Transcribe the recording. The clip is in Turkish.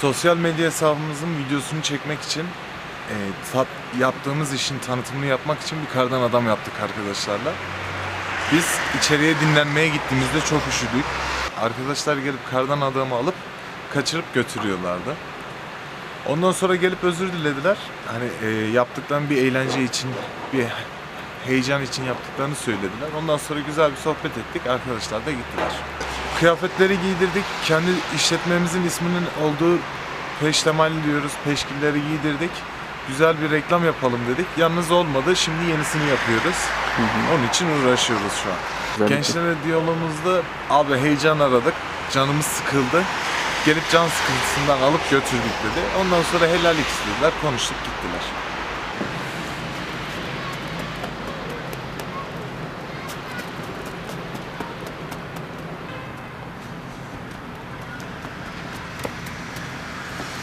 Sosyal medya hesabımızın videosunu çekmek için e, tat, yaptığımız işin tanıtımını yapmak için bir kardan adam yaptık arkadaşlarla. Biz içeriye dinlenmeye gittiğimizde çok üşüdük. Arkadaşlar gelip kardan adamı alıp kaçırıp götürüyorlardı. Ondan sonra gelip özür dilediler. Hani e, yaptıklarını bir eğlence için, bir heyecan için yaptıklarını söylediler. Ondan sonra güzel bir sohbet ettik. Arkadaşlar da gittiler. Kıyafetleri giydirdik. Kendi işletmemizin isminin olduğu peştemal diyoruz. Peşkilleri giydirdik. Güzel bir reklam yapalım dedik. Yalnız olmadı. Şimdi yenisini yapıyoruz. Onun için uğraşıyoruz şu an. Güzel bir- Gençlere diyalogumuzda abi heyecan aradık. Canımız sıkıldı. Gelip can sıkıntısından alıp götürdük dedi. Ondan sonra helallik istediler. Konuştuk gittiler.